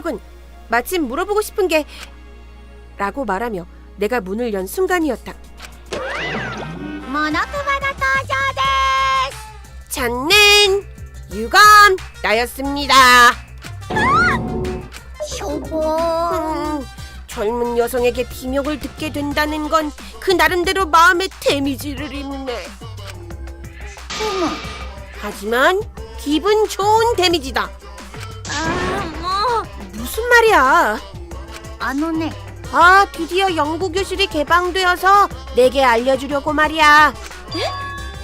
여러분, 마침 물어보고 싶은 게 라고 말하며 내가 문을 연 순간이었다. 모노쿠마노 도저데 저는 유감 나였습니다. 쇼보 음, 젊은 여성에게 비명을 듣게 된다는 건 그 나름대로 마음에 데미지를 입네. 하지만 기분 좋은 데미지다. 무슨 말이야? 안 오네. 아, 드디어 연구 교실이 개방되어서 내게 알려주려고 말이야.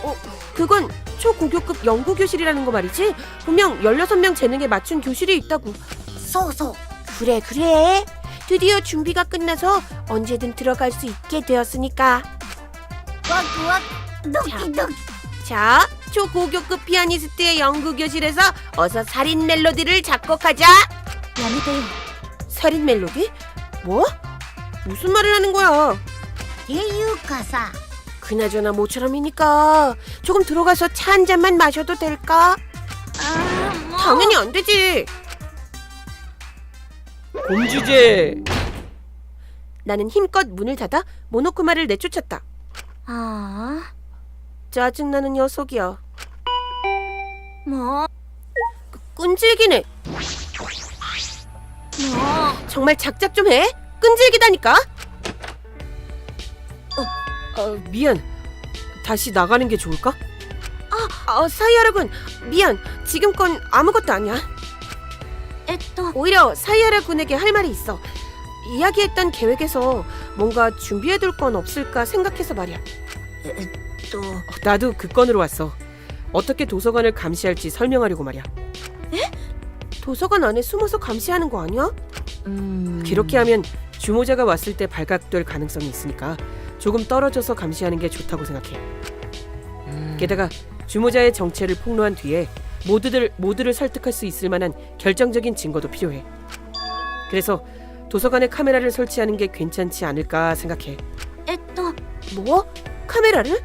어, 그건 초고교급 연구 교실이라는 거 말이지? 분명 16명 재능에 맞춘 교실이 있다고. 서서. 그래, 그래. 드디어 준비가 끝나서 언제든 들어갈 수 있게 되었으니까. 왁왁. 녹이녹. 자, 초고교급 피아니스트의 연구 교실에서 어서 살인 멜로디를 작곡하자. やめてよ 살인 멜로디? 뭐? 무슨 말을 하는 거야? っていうかさ 그나저나 모처럼이니까 조금 들어가서 차 한 잔만 마셔도 될까? あーもう 당연히 안 되지. 공주제. 나는 힘껏 문을 닫아 모노쿠마를 내쫓았다. あ 짜증나는 녀석이야. あもう 끈질기네. もう 정말 작작 좀 해. 끈질기다니까. 어, 어, 미안. 다시 나가는 게 좋을까? 아, 어, 사이아라군. 미안. 지금 건 아무것도 아니야. えっと 오히려 사이아라 군에게 할 말이 있어. 이야기했던 계획에서 뭔가 준비해둘 건 없을까 생각해서 말이야. えっと 어, 나도 그 건으로 왔어. 어떻게 도서관을 감시할지 설명하려고 말이야. 도서관 안에 숨어서 감시하는 거 아니야? 음... 그렇게 하면 주모자가 왔을 때 발각될 가능성이 있으니까 조금 떨어져서 감시하는 게 좋다고 생각해. 음... 게다가 주모자의 정체를 폭로한 뒤에 모두들 모두를 설득할 수 있을 만한 결정적인 증거도 필요해. 그래서 도서관에 카메라를 설치하는 게 괜찮지 않을까 생각해. 에또 뭐? 카메라를?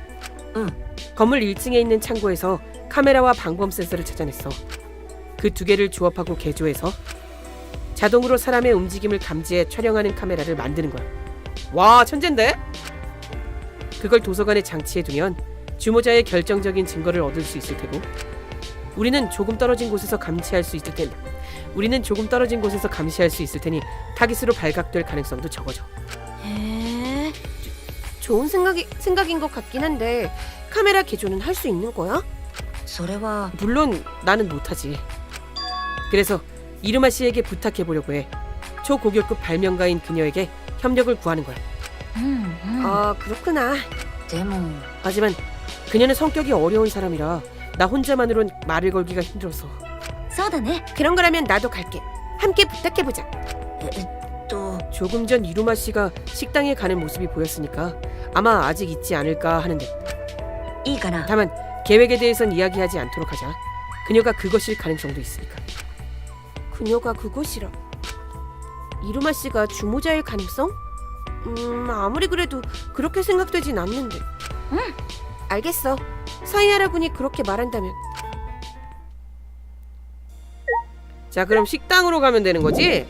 응. 건물 1층에 있는 창고에서 카메라와 방범 센서를 찾아냈어. 그 두 개를 조합하고 개조해서 자동으로 사람의 움직임을 감지해 촬영하는 카메라를 만드는 거야. 와, 천재인데? 그걸 도서관에 장치해 두면 주모자의 결정적인 증거를 얻을 수 있을 테고 우리는 조금 떨어진 곳에서 감시할 수 있을 테니 우리는 조금 떨어진 곳에서 감시할 수 있을 테니 타깃으로 발각될 가능성도 적어져.へえ 좋은 생각이 생각인 것 같긴 한데 카메라 개조는 할 수 있는 거야? それは 물론 나는 못하지. 그래서 이르마 씨에게 부탁해 보려고 해. 초고결급 발명가인 그녀에게 협력을 구하는 거야. 음, 음. 아 그렇구나. 데모. 하지만 그녀는 성격이 어려운 사람이라 나 혼자만으론 말을 걸기가 힘들어서. 써다네. 그런 거라면 나도 갈게. 함께 부탁해 보자. 또 조금 전 이루마 씨가 식당에 가는 모습이 보였으니까 아마 아직 잊지 않을까 하는데 이가나. 다만 계획에 대해선 이야기하지 않도록 하자. 그녀가 그것일 가능성도 있으니까. 그녀가 그것이라. 이루마 씨가 주모자일 가능성? 음 아무리 그래도 그렇게 생각되진 않는데. 응. 알겠어. 사이아라 군이 그렇게 말한다면. 자 그럼 식당으로 가면 되는 거지?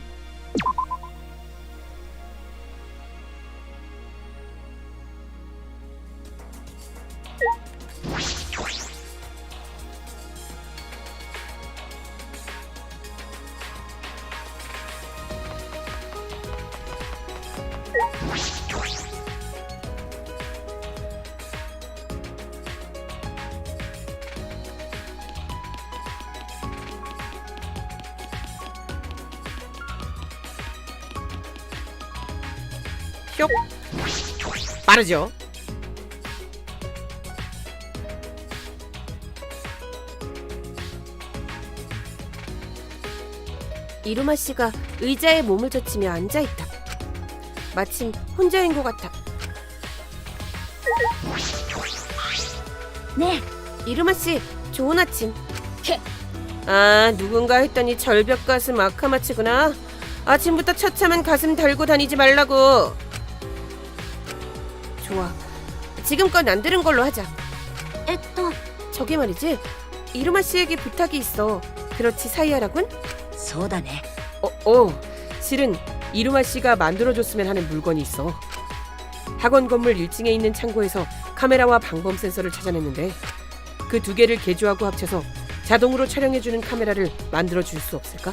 쇽 빠르죠? 이루마 씨가 의자에 몸을 젖히며 앉아 있다. 마침 혼자인 것 같아. ね 이루마 씨, 좋은 아침. 캐. 아, 누군가 했더니 절벽 가슴 아카마치구나. 아침부터 처참한 가슴 달고 다니지 말라고. 지금껏 안 들은 걸로 하자. えっと 저기 말이지. 이루마 씨에게 부탁이 있어. 그렇지 사이아라군? そうだね 어, 어, 실은 이루마 씨가 만들어줬으면 하는 물건이 있어. 학원 건물 1층에 있는 창고에서 카메라와 방범 센서를 찾아냈는데 그 두 개를 개조하고 합쳐서 자동으로 촬영해주는 카메라를 만들어 줄 수 없을까?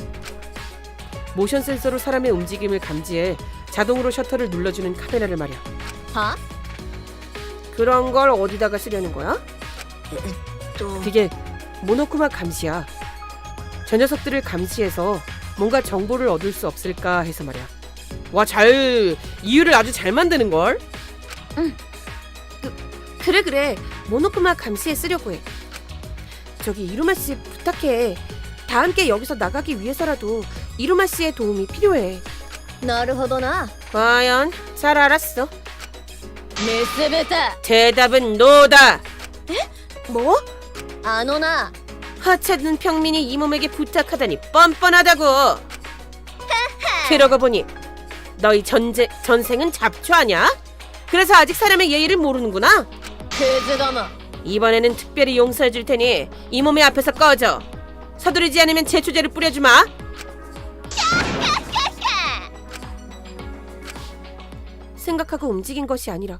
모션 센서로 사람의 움직임을 감지해 자동으로 셔터를 눌러주는 카메라를 말이야. は 그런 걸 어디다가 쓰려는 거야? と 그게 모노쿠마 감시야. 저 녀석들을 감시해서 뭔가 정보를 얻을 수 없을까 해서 말이야. 와, 잘 이유를 아주 잘 만드는 걸. 응. 그, 그래 그래. 모노쿠마 감시에 쓰려고 해. 저기 이루마 씨 부탁해. 다 함께 여기서 나가기 위해서라도 이루마 씨의 도움이 필요해. なるほどな 과연 잘 알았어. メス豚 대답은 노다. 뭐? あのな 하찮은 평민이 이 몸에게 부탁하다니 뻔뻔하다고. 그러고 보니 너희 전제, 전생은 잡초 아냐? 그래서 아직 사람의 예의를 모르는구나. クズども 이번에는 특별히 용서해 줄 테니 이 몸의 앞에서 꺼져. 서두르지 않으면 제초제를 뿌려주마. 생각하고 움직인 것이 아니라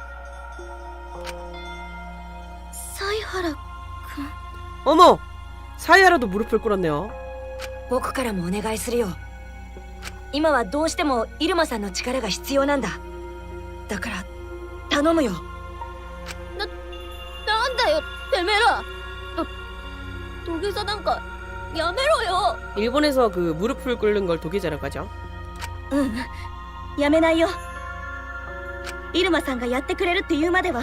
犀原 어머! 사이아라도 무릎을 꿇었네요. 僕からもお願いするよ今はどうしてもイルマさんの力が必要なんだだから頼むよなんだよてめえら土下座なんかやめろよ 일본에서 그 무릎을 꿇는 걸 도계자라고 하죠. うんやめないよイルマさんがやってくれるって言うまでは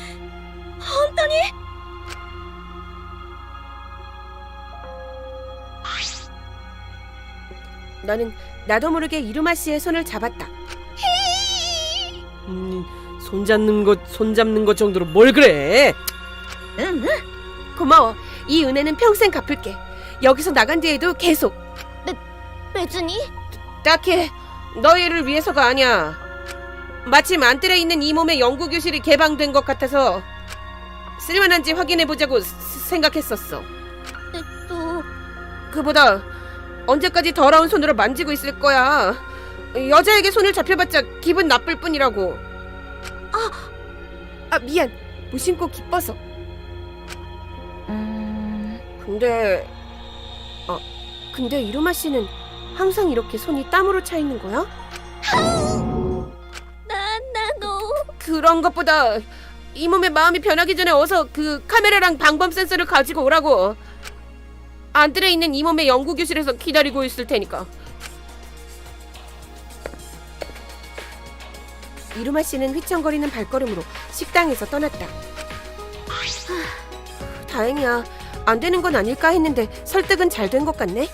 나는 나도 모르게 이루마 씨의 손을 잡았다. 음, 손 잡는 것, 손 잡는 것 정도로 뭘 그래? 응, 응. 고마워. 이 은혜는 평생 갚을게. 여기서 나간 뒤에도 계속. 매, 매준이? 딱히 너희를 위해서가 아니야. 마침 안뜰에 있는 이 몸의 연구 교실이 개방된 것 같아서 쓸만한지 확인해 보자고 생각했었어. 또 그보다 언제까지 더러운 손으로 만지고 있을 거야. 여자에게 손을 잡혀봤자 기분 나쁠 뿐이라고. 아, 아 미안. 무심코 기뻐서. 음... 근데 아 근데 이루마 씨는 항상 이렇게 손이 땀으로 차 있는 거야? 난나도 그런 것보다 이 몸에 마음이 변하기 전에 어서 그 카메라랑 방범 센서를 가지고 오라고. 안드레 있는 이 몸의 연구교실에서 기다리고 있을 테니까. 이루마 씨는 휘청거리는 발걸음으로 식당에서 떠났다. 하, 다행이야. 안 되는 건 아닐까 했는데 설득은 잘 된 것 같네.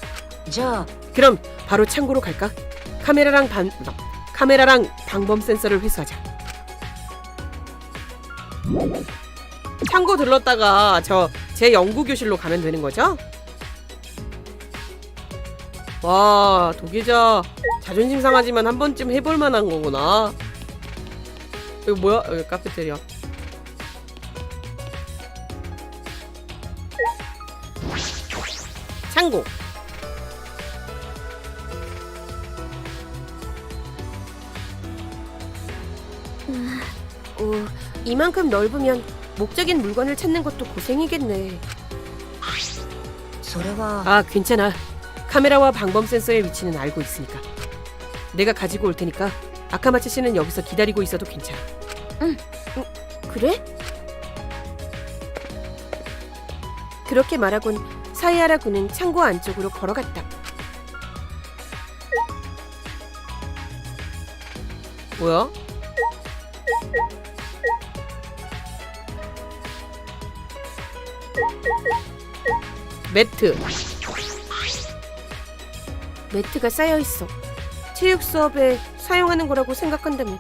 자, 그럼 바로 창고로 갈까? 카메라랑 반 어, 카메라랑 방범 센서를 회수하자. 창고 들렀다가 저 제 연구 교실로 가면 되는 거죠? 와 도기자 자존심 상하지만 한 번쯤 해볼 만한 거구나. 이거 뭐야? 여기 카페테리아. 창고. 어, 이만큼 넓으면 목적인 물건을 찾는 것도 고생이겠네. それは 아, 괜찮아. 카메라와 방범 센서의 위치는 알고 있으니까. 내가 가지고 올 테니까 아카마츠 씨는 여기서 기다리고 있어도 괜찮아. 그래? 그렇게 말하곤 사이하라 군은 창고 안쪽으로 걸어갔다. 뭐야? 매트. 매트가 쌓여 있어. 체육 수업에 사용하는 거라고 생각한다면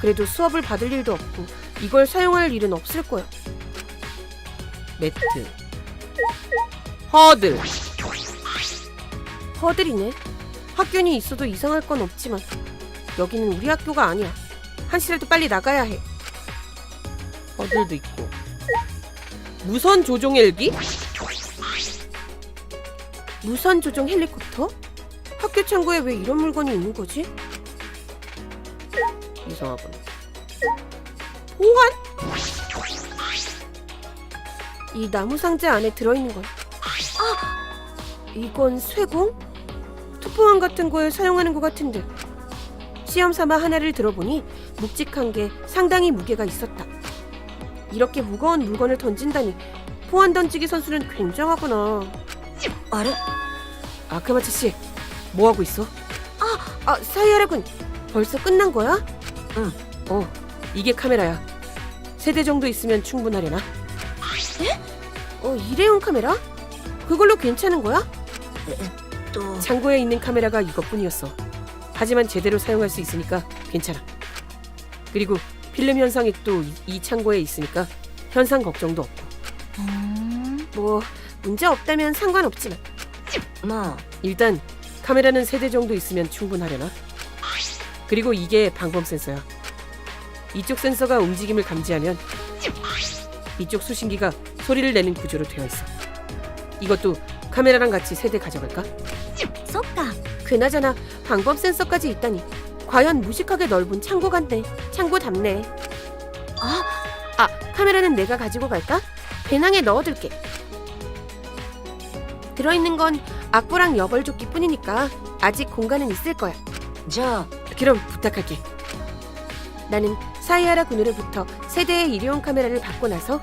그래도 수업을 받을 일도 없고 이걸 사용할 일은 없을 거야. 매트. 허들. 허들이네. 학교니 있어도 이상할 건 없지만 여기는 우리 학교가 아니야. 한시라도 빨리 나가야 해. 허들도 있고. 무선 조종 헬기? 무선 조종 헬리콥터? 학교 창고에 왜 이런 물건이 있는 거지? 이상하군. 호환? 이 나무 상자 안에 들어있는 건 아! 이건 쇠공? 투포환 같은 거에 사용하는 것 같은데 시험 삼아 하나를 들어보니 묵직한 게 상당히 무게가 있었다 이렇게 무거운 물건을 던진다니 포환 던지기 선수는 굉장하구나 あれ 아카마츠 씨, 뭐 하고 있어? 아 사이아라군 벌써 끝난 거야? 어, 이게 카메라야. 세 대 정도 있으면 충분하려나? 어 일회용 카메라? 그걸로 괜찮은 거야? と 창고에 있는 카메라가 이것뿐이었어. 하지만 제대로 사용할 수 있으니까 괜찮아. 그리고 필름 현상이 또 이 창고에 있으니까 현상 걱정도 없고. うーん 뭐 문제 없다면 상관없지만 뭐 일단 카메라는 세 대 정도 있으면 충분하려나? 그리고 이게 방범 센서야. 이쪽 센서가 움직임을 감지하면 이쪽 수신기가 소리를 내는 구조로 되어 있어. 이것도 카메라랑 같이 세 대 가져갈까? 썩다. 그나저나 방범 센서까지 있다니 과연 무식하게 넓은 창고 같네. 창고 답네. 아, 아 카메라는 내가 가지고 갈까? 배낭에 넣어둘게. 들어있는 건 악보랑 여벌조끼 뿐이니까 아직 공간은 있을 거야. 자, 그럼 부탁할게. 나는 사이하라 군으로부터 세대의 일회용 카메라를 받고 나서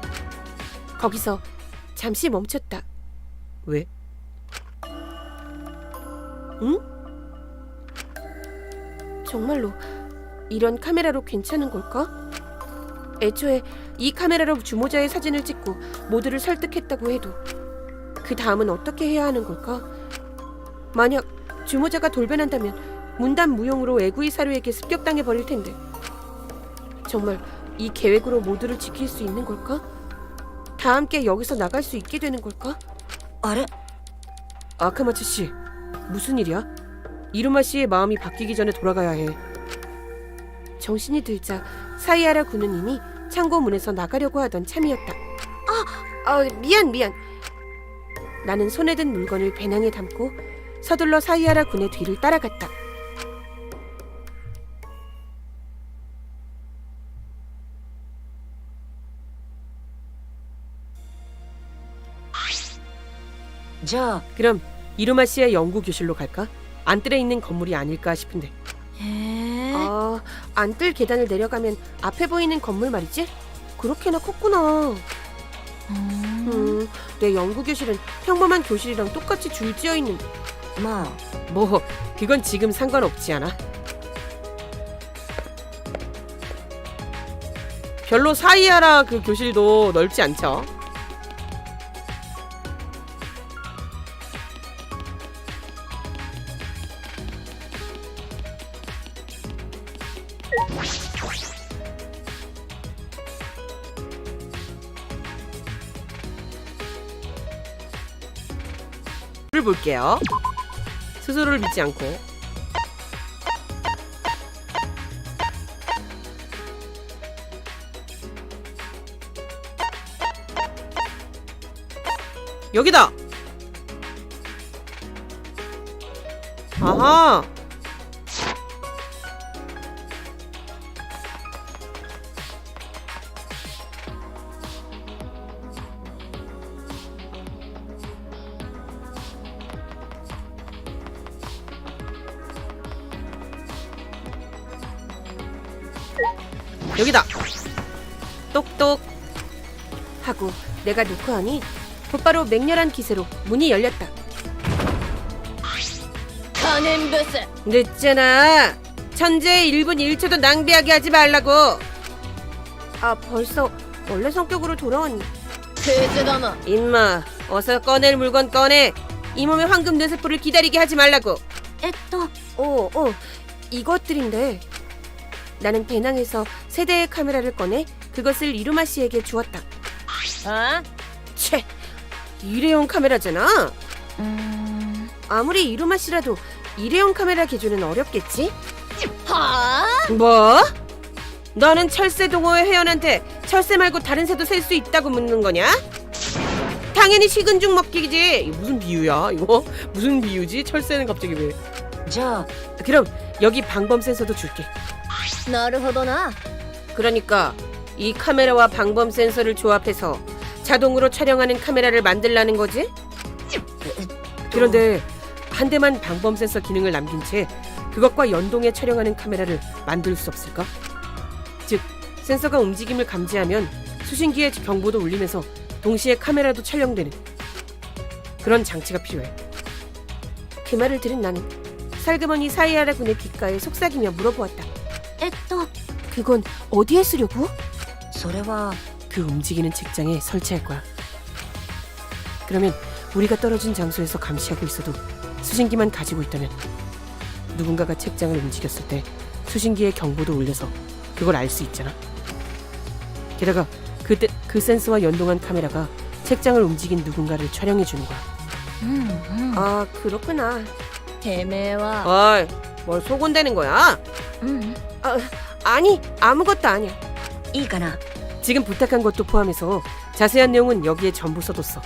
거기서 잠시 멈췄다. 왜? 응? 정말로 이런 카메라로 괜찮은 걸까? 애초에 이 카메라로 주모자의 사진을 찍고 모두를 설득했다고 해도 그 다음은 어떻게 해야 하는 걸까? 만약 주모자가 돌변한다면 문단 무용으로 애구이 사료에게 습격당해 버릴 텐데 정말 이 계획으로 모두를 지킬 수 있는 걸까? 다 함께 여기서 나갈 수 있게 되는 걸까? あれ 아카마츠 씨, 무슨 일이야? 이루마 씨의 마음이 바뀌기 전에 돌아가야 해. 정신이 들자 사이아라 군은 이미 창고 문에서 나가려고 하던 참이었다. 아, 아 미안 미안. 나는 손에 든 물건을 배낭에 담고 서둘러 사이아라 군의 뒤를 따라갔다. 자, 그럼 이루마 씨의 연구 교실로 갈까? 안뜰에 있는 건물이 아닐까 싶은데. 예. 아, 안뜰 계단을 내려가면 앞에 보이는 건물 말이지? 그렇게나 컸구나. 음. 음, 내 연구 교실은 평범한 교실이랑 똑같이 줄지어 있는데 まあ뭐 그건 지금 상관없지 않아? 별로 사이아라 그 교실도 넓지 않죠. 를 볼게요. 스스로를 믿지 않고 여기다. 아하. 내가 놓고 하니 곧바로 맹렬한 기세로 문이 열렸다. 가는 부스 늦잖아. 천재의 1분 1초도 낭비하게 하지 말라고. 아 벌써 원래 성격으로 돌아왔니? 그지다마 임마 어서 꺼낼 물건 꺼내. 이 몸의 황금 뇌세포를 기다리게 하지 말라고. 에또 오, 오, 이것들인데. 나는 배낭에서 세 대의 카메라를 꺼내 그것을 이루마 씨에게 주었다. あ 채, 일회용 카메라잖아. うーん 아무리 이루마 씨라도 일회용 카메라 개조는 어렵겠지? はあ 뭐? 너는 철새 동호회 회원한테 철새 말고 다른 새도 셀 수 있다고 묻는 거냐? 당연히 식은죽 먹기지. 이거 무슨 비유야? 이거 무슨 비유지? 철새는 갑자기 왜? じゃ 그럼 여기 방범 센서도 줄게. あなるほどな 그러니까 이 카메라와 방범 센서를 조합해서 자동으로 촬영하는 카메라를 만들라는 거지? 그런데 한 대만 방범 센서 기능을 남긴 채 그것과 연동해 촬영하는 카메라를 만들 수 없을까? 즉 센서가 움직임을 감지하면 수신기의 경보도 울리면서 동시에 카메라도 촬영되는 그런 장치가 필요해. 그 말을 들은 나는 살그머니 사이아라 군의 귓가에 속삭이며 물어보았다. えっと 그건 어디에 쓰려고? それは 그 움직이는 책장에 설치할 거야. 그러면 우리가 떨어진 장소에서 감시하고 있어도 수신기만 가지고 있다면 누군가가 책장을 움직였을 때 수신기의 경보도 울려서 그걸 알 수 있잖아. 게다가 그때 그 센서와 연동한 카메라가 책장을 움직인 누군가를 촬영해 주는 거야. うんうん 아 그렇구나. てめえは 어이, 뭘 속은다는 거야? うん、 아니 아무것도 아니야. いいかな 지금 부탁한 것도 포함해서 자세한 내용은 여기에 전부 써뒀어.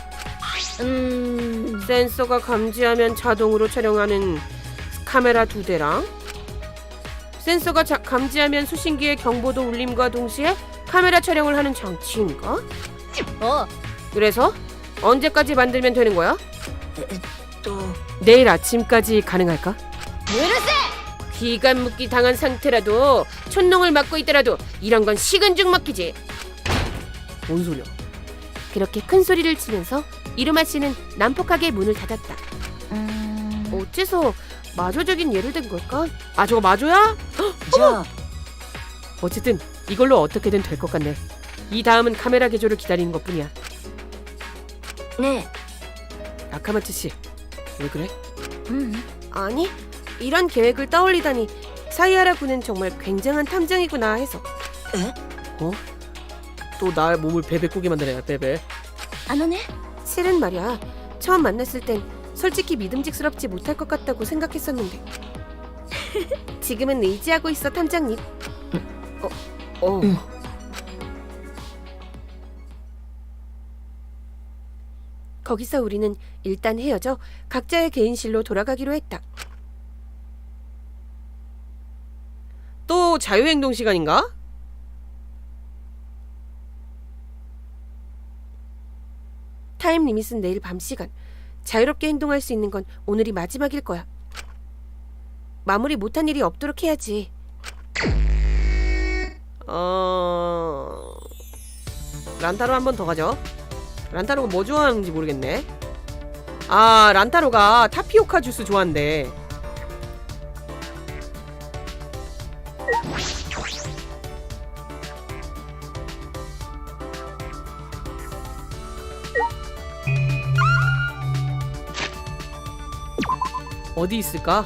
음, 센서가 감지하면 자동으로 촬영하는 카메라 두 대랑 센서가 자, 감지하면 수신기의 경보도 울림과 동시에 카메라 촬영을 하는 장치인가? 어, 그래서 언제까지 만들면 되는 거야? 또 내일 아침까지 가능할까? 으르세! 기간 묶기 당한 상태라도 촌농을 맡고 있더라도 이런 건 식은 죽 먹기지. 뭔 소리야? 그렇게 큰 소리를 치면서 이루마 씨는 난폭하게 문을 닫았다. 음... 어째서 마조적인 예를 든 걸까? 아 저거 마조야? 자, 어쨌든 이걸로 어떻게든 될 것 같네. 이 다음은 카메라 개조를 기다리는 것뿐이야. 네. 아카마츠 씨, 왜 그래? 음. 아니, 이런 계획을 떠올리다니 사이하라 군은 정말 굉장한 탐정이구나 해서. 에? 어? 또 나의 몸을 베베 꾸게 만드네 베베 안 오네? 실은 말이야. 처음 만났을 땐 솔직히 믿음직스럽지 못할 것 같다고 생각했었는데. 지금은 의지하고 있어, 탐장님. 음. 어, 어. 음. 거기서 우리는 일단 헤어져 각자의 개인실로 돌아가기로 했다. 또 자유행동 시간인가? 타임 리밋은 내일 밤 시간 자유롭게 행동할 수 있는 건 오늘이 마지막일 거야 마무리 못한 일이 없도록 해야지 어... 란타로 한 번 더 가죠. 란타로가 뭐 좋아하는지 모르겠네. 아, 란타로가 타피오카 주스 좋아한대. 어디 있을까?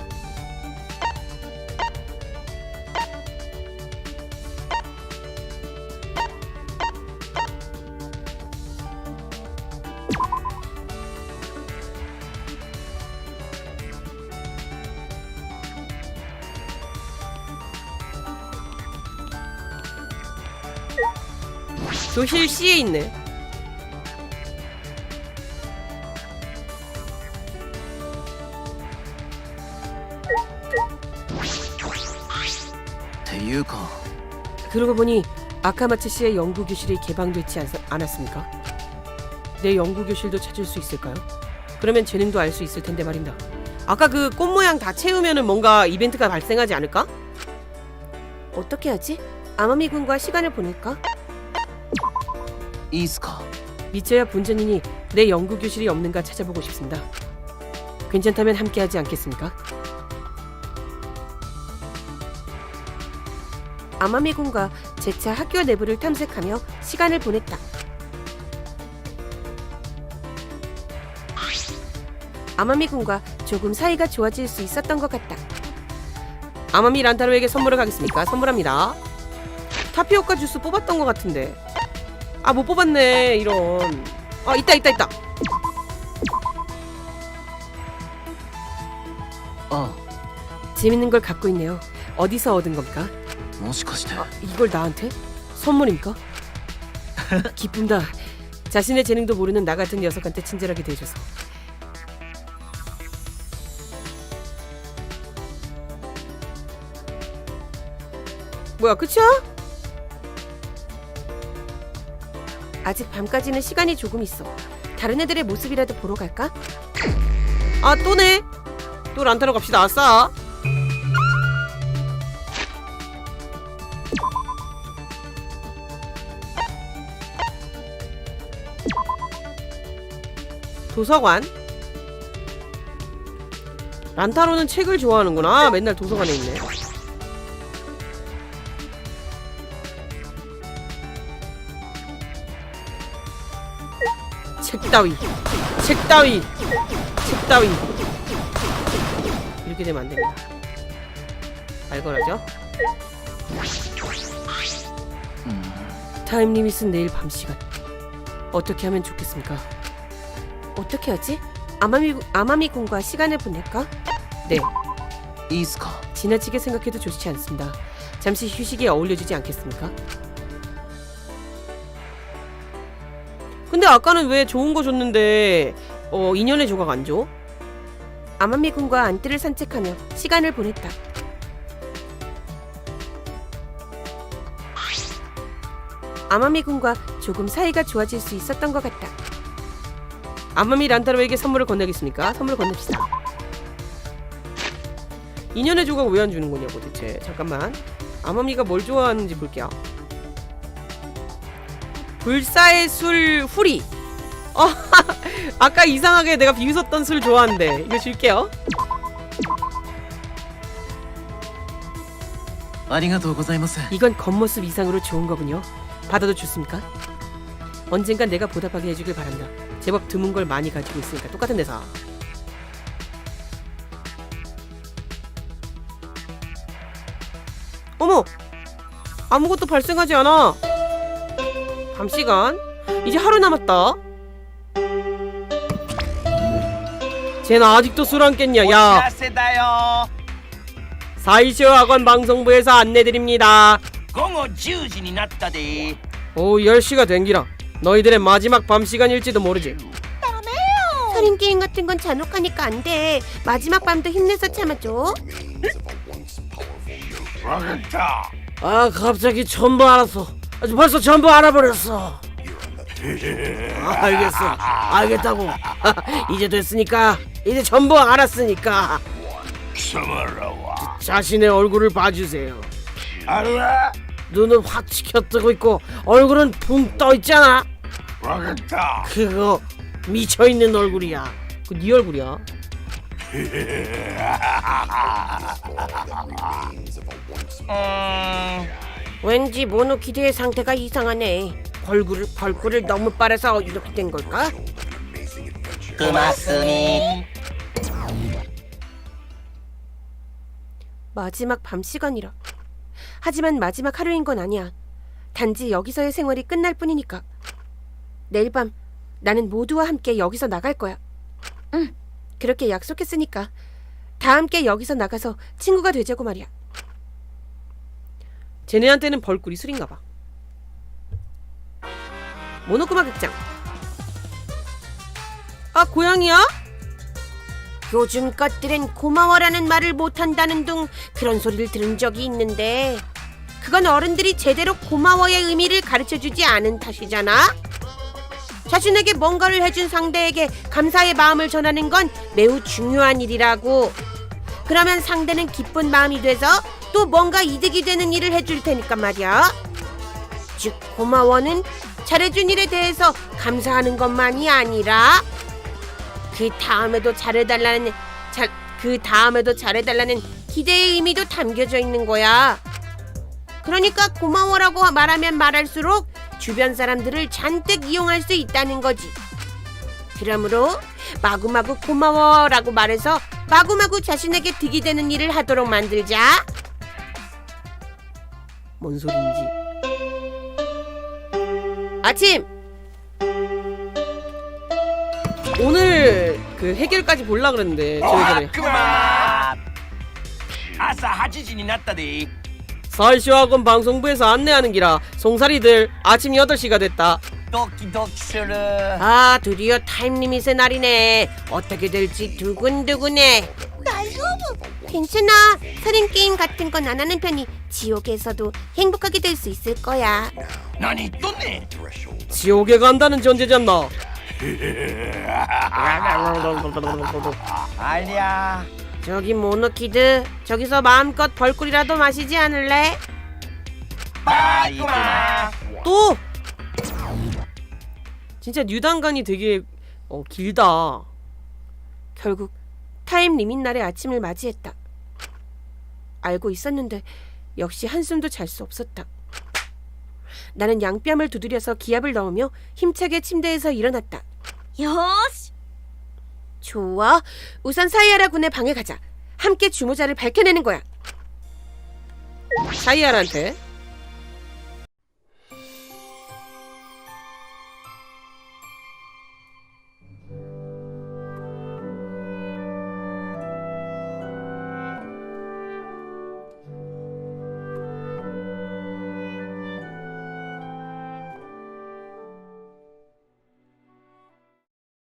교실 C에 있네. 그러고 보니 아카마츠 씨의 연구 교실이 개방되지 않았습니까? 내 연구 교실도 찾을 수 있을까요? 그러면 재능도 알 수 있을 텐데 말입니다. 아까 그 꽃 모양 다 채우면은 뭔가 이벤트가 발생하지 않을까? 어떻게 하지? 아마미 군과 시간을 보낼까? 이스카 미쳐야 본전이니 내 연구 교실이 없는가 찾아보고 싶습니다. 괜찮다면 함께하지 않겠습니까? 아마미군과 재차 학교 내부를 탐색하며 시간을 보냈다. 아마미군과 조금 사이가 좋아질 수 있었던 것 같다. 아마미 란타로에게 선물을 가겠습니까? 선물합니다. 타피오카 주스 뽑았던 것 같은데. 아 못 뽑았네 이런. 아 있다 있다 있다. あ 재밌는 걸 갖고 있네요. 어디서 얻은 겁니까? あもしかして 아, 이걸 나한테? 선물입니까? 기쁜다. 자신의 재능도 모르는 나 같은 녀석한테 친절하게 대해줘서. 뭐야 끝이야? 아직 밤까지는 시간이 조금 있어. 다른 애들의 모습이라도 보러 갈까? 아 또네. 또 란타로 갑시다. 아싸. 도서관. 란타로는 책을 좋아하는구나. 맨날 도서관에 있네. 책 따위. 책 따위. 책 따위. 이렇게 되면 안 됩니다. 알거라죠? うん 타임 리밋은 내일 밤 시간. 어떻게 하면 좋겠습니까? 어떻게 하지? 아마미 아마미군과 시간을 보낼까? 네, いいっすか 지나치게 생각해도 좋지 않습니다. 잠시 휴식에 어울려주지 않겠습니까? 근데 아까는 왜 좋은 거 줬는데 어 인연의 조각 안 줘? 아마미군과 안뜰을 산책하며 시간을 보냈다. 아마미군과 조금 사이가 좋아질 수 있었던 것 같다. 아마미 란타로에게 선물을 건네겠습니까? 선물 건넵시다. 인연의 조각 왜 안 주는 거냐고 대체. 잠깐만. 아마미가 뭘 좋아하는지 볼게요. 불사의 술 후리. 어, 아까 이상하게 내가 비웃었던 술 좋아하는데 이거 줄게요. ありがとうございます 이건 겉모습 이상으로 좋은 거군요. 받아도 좋습니까? 언젠간 내가 보답하게 해주길 바랍니다. 제법 드문 걸 많이 가지고 있으니까 똑같은 데서. 어머! 아무것도 발생하지 않아. 밤 시간. 이제 하루 남았다. 쟤는 아직도 술 안 깼냐? 야. せだよ 사이쇼 학원 방송부에서 안내드립니다. 午後10時になったで 오후 10시가 된기라 너희들의 마지막 밤 시간일지도 모르지. 살인 게임 같은 건 잔혹하니까 안 돼. 마지막 밤도 힘내서 참아줘. 아, 아 갑자기 전부 알았어. 아주 벌써 전부 알아버렸어. 알겠어. 알겠다고. 이제 됐으니까. 이제 전부 알았으니까. 자신의 얼굴을 봐주세요. 알라. 눈은 확 치켜뜨고 있고 얼굴은 붕 떠 있잖아. 모르겠다. 그거 미쳐 있는 얼굴이야. 그네 얼굴이야. 음, 왠지 모노키드의 상태가 이상하네. 얼굴을 벌꿀을 너무 빨아서 이렇게 된 걸까? 그 말씀이 마지막 밤 시간이라 하지만 마지막 하루인 건 아니야. 단지 여기서의 생활이 끝날 뿐이니까. 내일 밤 나는 모두와 함께 여기서 나갈 거야. 응. 그렇게 약속했으니까 다 함께 여기서 나가서 친구가 되자고 말이야. 쟤네한테는 벌꿀이 술인가 봐 모노쿠마 극장 아 고양이야? 요즘 것들은 고마워라는 말을 못한다는 둥 그런 소리를 들은 적이 있는데 그건 어른들이 제대로 고마워의 의미를 가르쳐주지 않은 탓이잖아. 자신에게 뭔가를 해준 상대에게 감사의 마음을 전하는 건 매우 중요한 일이라고. 그러면 상대는 기쁜 마음이 돼서 또 뭔가 이득이 되는 일을 해줄 테니까 말이야. 즉 고마워는 잘해준 일에 대해서 감사하는 것만이 아니라 그 다음에도 잘해달라는 잘, 그 다음에도 잘해달라는 기대의 의미도 담겨져 있는 거야. 그러니까 고마워라고 말하면 말할수록 주변 사람들을 잔뜩 이용할 수 있다는 거지. 그러므로 마구마구 고마워라고 말해서 마구마구 자신에게 득이 되는 일을 하도록 만들자. 뭔 소린지. 아침. 오늘 그 해결까지 볼라 그랬는데 아, 저희 전에. 그만. 아싸 하지진이 났다디. 서울시화학원 방송부에서 안내하는기라 송사리들 아침 8시가 됐다. 도끼도키스르 아 드디어 타임리밋의 날이네. 어떻게 될지 두근두근해. 나이브 괜찮아. 서른 게임 같은 건 안 하는 편이 지옥에서도 행복하게 될 수 있을 거야. 난이 또네. 지옥에 간다는 전제잖아. 아니야. 저기 모노키드 저기서 마음껏 벌꿀이라도 마시지 않을래? 빠이구마 또! 진짜 뉴단간이 되게 어, 길다. 결국 타임 리밋 날의 아침을 맞이했다. 알고 있었는데 역시 한숨도 잘 수 없었다. 나는 양뺨을 두드려서 기압을 넣으며 힘차게 침대에서 일어났다. よーし 좋아. 우선 사이아라 군의 방에 가자. 함께 주모자를 밝혀내는 거야. 사이알한테